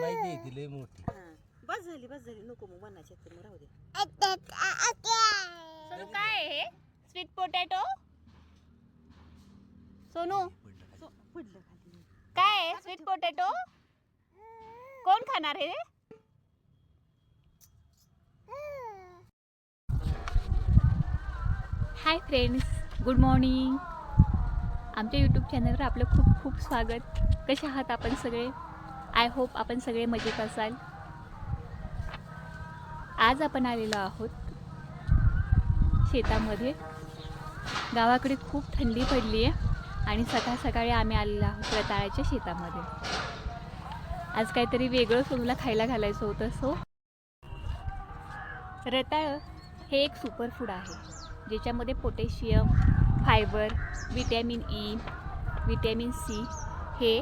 बनायची ती लय मोठी. हा. बस झाली बस झाली. नको मग बनायची तर मग राहू दे. सोनू काय आहे हे? Sweet potato Sonu? सो- पडलं खाली. काय आहे? स्वीट पोटॅटो कोण खाणार हे? हाय फ्रेंड्स गुड मॉर्निंग आमच्या यूट्यूब चॅनलवर आपलं खूप खूप स्वागत. कसे आहात आपण सगळे? आय होप आपण सगळे मजेत असाल. आज आपण आलेलो आहोत शेतामध्ये. गावाकडे खूप थंडी पडली आहे आणि सकाळ सकाळी आम्ही आलेलो आहोत रताळ्याच्या शेतामध्ये. आज काहीतरी वेगळं सोनूला खायला घालायचं होतं सो. रताळं हे एक सुपरफूड आहे ज्याच्यामध्ये potassium fibre vitamin E vitamin C हे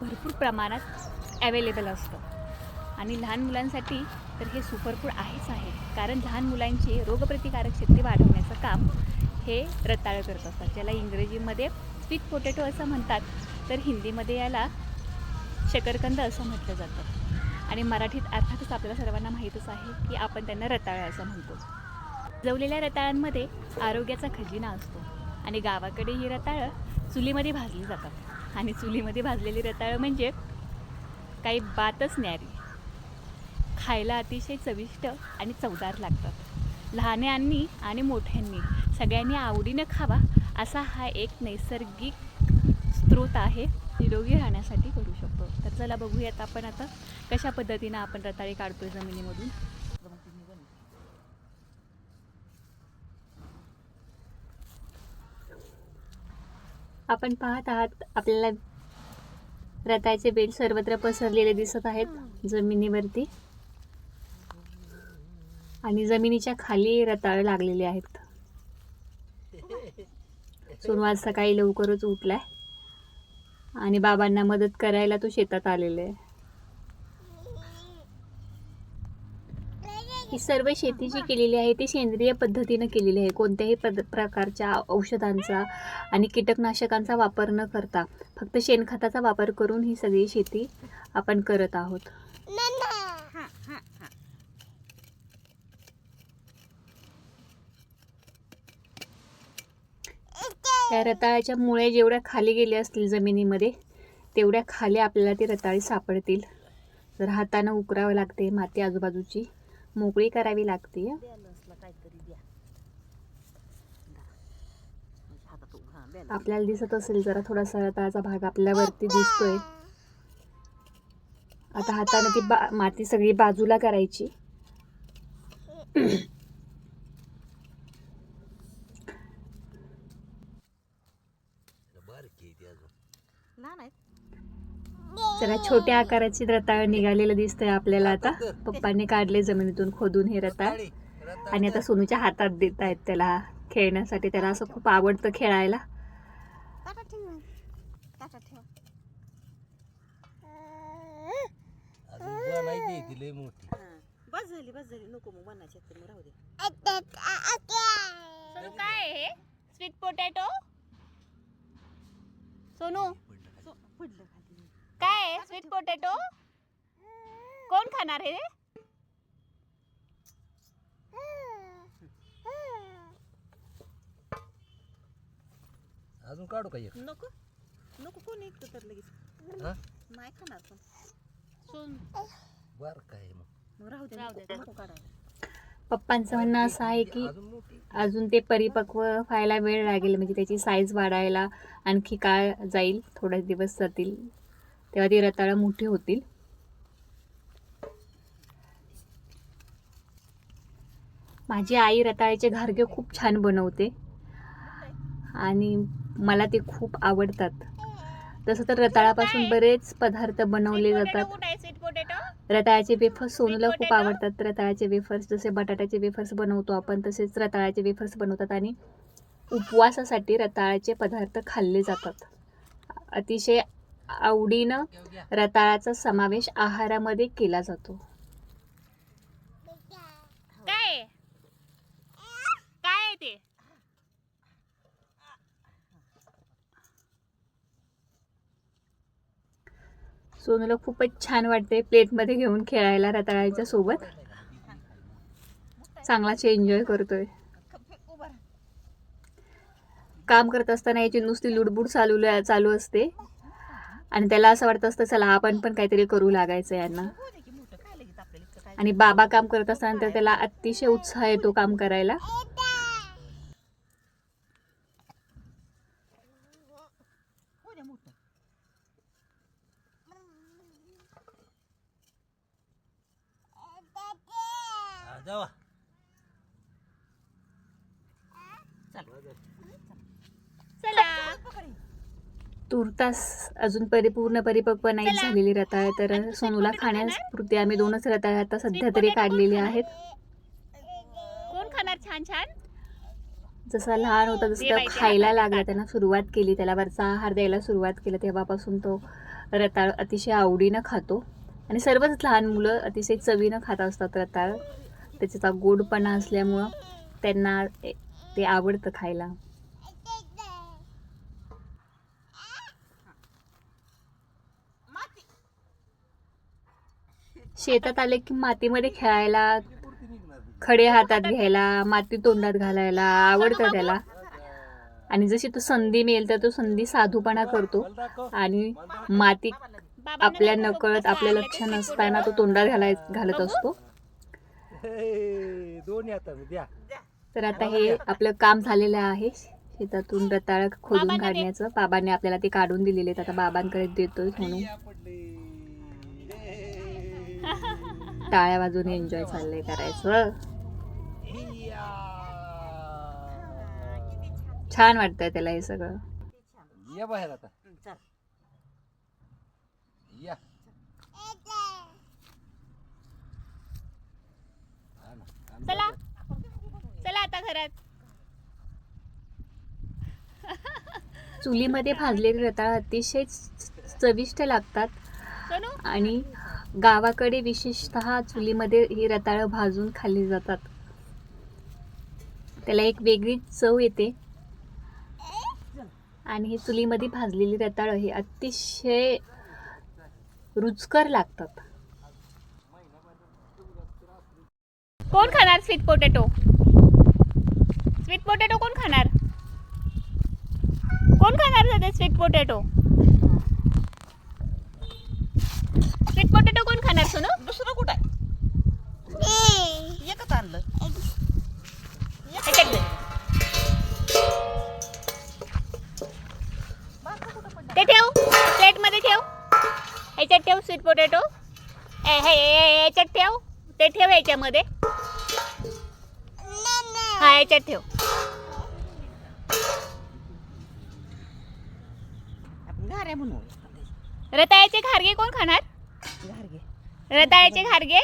भरपूर प्रमाणात ॲवेलेबल असतं. आणि लहान मुलांसाठी तर हे सुपरफूड आहेच आहे. कारण लहान मुलांची रोगप्रतिकारक शक्ती वाढवण्याचं काम हे रताळं करत असतात. ज्याला इंग्रजीमध्ये स्वीट पोटॅटो असं म्हणतात तर हिंदीमध्ये याला शकरकंद असं म्हटलं जातं. आणि मराठीत अर्थातच आपल्याला सर्वांना माहीतच आहे की आपण त्यांना रताळं असं म्हणतो. जवलेल्या रताळ्यांमध्ये आरोग्याचा खजिना असतो. आणि गावाकडे ही रताळं चुलीमध्ये भाजली जातात. आणि चुलीमध्ये भाजलेली रताळं म्हणजे काही बातच न्यारी खायला अतिशय चविष्ट आणि चवदार लागतात. लहान्यांनी आणि मोठ्यांनी सगळ्यांनी आवडीनं खावा असा हा एक नैसर्गिक स्रोत आहे निरोगी राहण्यासाठी करू शकतो. तर चला बघूयात आपण आता कशा पद्धतीनं आपण रताळे काढतो जमिनीमधून. आपण पाहत आहात आपल्याला रताचे बेल सर्वत्र पसरलेले दिसत आहेत जमिनीवरती. आणि जमिनीच्या खाली रताळ लागलेले आहेत. सुरुवात सकाळी लवकरच उठलाय. आणि बाबांना मदत करायला तो शेतात आलेला आहे. ही सर्व शेती जी केलेली आहे ती सेंद्रिय पद्धतीनं केलेली आहे. कोणत्याही पद प्रकारच्या औषधांचा आणि कीटकनाशकांचा वापर न करता फक्त शेणखताचा वापर करून ही सगळी शेती आपण करत आहोत. या त्या रताळ्याच्या मुळे जेवढ्या खाली गेले असतील जमिनीमध्ये तेवढ्या खाली आपल्याला ती रताळी सापडतील. जर हातानं उकरावं लागते माती आजूबाजूची मोकळी करावी लागते. म्हणजे. आपल्याला दिसत असेल जरा थोडासा रताळाचा भाग आपल्या वरती दिसतोय आता हाताने ती बा माती सगळी बाजूला करायची बारकी आहे ती अजून लहान आहेत जरा छोट्या आकाराची रताळ निघालेलं दिसतंय आपल्याला आता पप्पांनी काढले जमिनीतून खोदून हे रताळ. आणि आता सोनूच्या हातात देत आहेत त्याला खेळण्यासाठी. त्याला असं खूप आवडतं खेळायला. हा. बस झाली बस झाली. नको मग बनायची राहू दे. सोनू काय हे? Sweet potato Sonu? पडलं काय आहे? स्वीट पोटॅटो कोण खाणार हे? अजून काढू का एक? नको. नको कोण ऐकतं तर लगेच. हा? नाही खाणार पण. सोन. बार काय मग. मग राहू दे राहू नको दे. नको काढायला. पप्पांचं म्हणणं असं आहे की अजून मोठी? अजून ते परिपक्व व्हायला वेळ लागेल म्हणजे त्याची साईज वाढायला आणखी काळ जाईल थोडे दिवस जातील. तेव्हा ती रताळं मोठी होतील. माझी आई रताळ्याचे घारगे खूप छान बनवते. आणि मला ते खूप आवडतात. तसं तर रताळापासून बरेच पदार्थ बनवले जातात. रताळ्याचे वेफर्स सोनूला खूप? आवडतात. रताळ्याचे वेफर्स जसे बटाट्याचे वेफर्स बनवतो आपण तसेच रताळ्याचे वेफर्स बनवतात आणि उपवासासाठी रताळ्याचे पदार्थ खाल्ले जातात. अतिशय आवडीनं रताळ्याचा समावेश आहारामध्ये केला जातो. काय? काय ते? सोनूला खूपच छान वाटते प्लेटमध्ये घेऊन खेळायला रताळ्याच्या सोबत. चांगलाच एन्जॉय करतोय. काम करत असताना याची नुसती लुडबुड चालू चालू असते. आणि त्याला असं वाटत असतं चला आपण पण काहीतरी करू लागायचं यांना. आणि बाबा काम करत असताना तर त्याला अतिशय उत्साह येतो काम करायला. जावा चल. तुर्तास अजून परिपूर्ण परिपक्व नाही झालेली रताळ तर सोनूला खाण्यापुरती आम्ही दोनच रताळ आता सध्या तरी काढलेले आहेत. कोण खाणार छान छान? जसा लहान होता जसं दे तो बाई, दे खायला लागला त्यानं सुरुवात केली. त्याला वरचा आहार द्यायला सुरुवात केली. तेव्हापासून तो रताळ अतिशय आवडीनं खातो. आणि सर्वच लहान मुलं अतिशय चवीनं खात असतात रताळ. त्याचा गोडपणा असल्यामुळं त्यांना ते आवडतं खायला. शेतात आले की मातीमध्ये खेळायला खडे हातात घ्यायला माती तोंडात घालायला आवडतं त्याला. आणि जशी तो संधी मिळेल तर तो संधी साधूपणा करतो. आणि माती आपल्या नकळत आपल्या लक्ष नसताना तो तोंडात घालाय घालत असतो. तर आता हे आपलं काम झालेलं आहे. शेतातून रताळ खोदून काढण्याचं. बाबांनी आपल्याला ते काढून दिलेले आहेत. आता बाबांकडे देतोय म्हणून. टाळ्या वाजून एन्जॉय चाललंय करायचं. छान वाटतंय त्याला हे सगळं. या बाहेर आता. चल या. चला. आता घरात. चुलीमध्ये भाजलेले रताळ अतिशय चविष्ट लागतात. आणि गावाकडे विशेषतः चुलीमध्ये ही रताळं भाजून खाल्ली जातात. त्याला एक वेगळी चव येते. आणि ही चुलीमध्ये भाजलेली रताळं ही अतिशय रुचकर लागतात. कोण खाणार स्वीट पोटॅटो स्वीट पोटॅटो कोण खाणार? कोण खाणार सध्या स्वीट पोटॅटो स्वीट पोटॅटो कोण खाणार सोनू दुसरं कुठं आहे? एकच आणलं. ते ठेव. प्लेटमध्ये ठेव. ह्याच्यात ठेव स्वीट पोटॅटो ह्याच्यात ठेव. ते ठेव ह्याच्यामध्ये. हा ह्याच्यात ठेव. घाऱ्या बनवू रताळ्याचे खारगे कोण खाणार? घार घे रताळ्याचे खारगे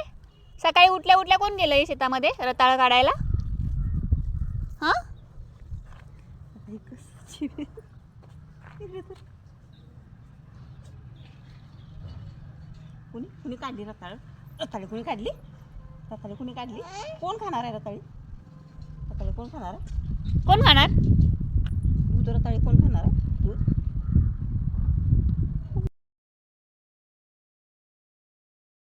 सकाळी उठल्या उठल्या कोण गेलं शेतामध्ये? रताळ काढायला? हा? कुणी? कुणी काढली रताळ? रताळी कुणी काढली? रताळी कुणी काढली? कोण खाणार आहे रताळी? रताळी कोण खाणार आहे? कोण खाणार? दूध रताळी कोण खाणार आहे? दूध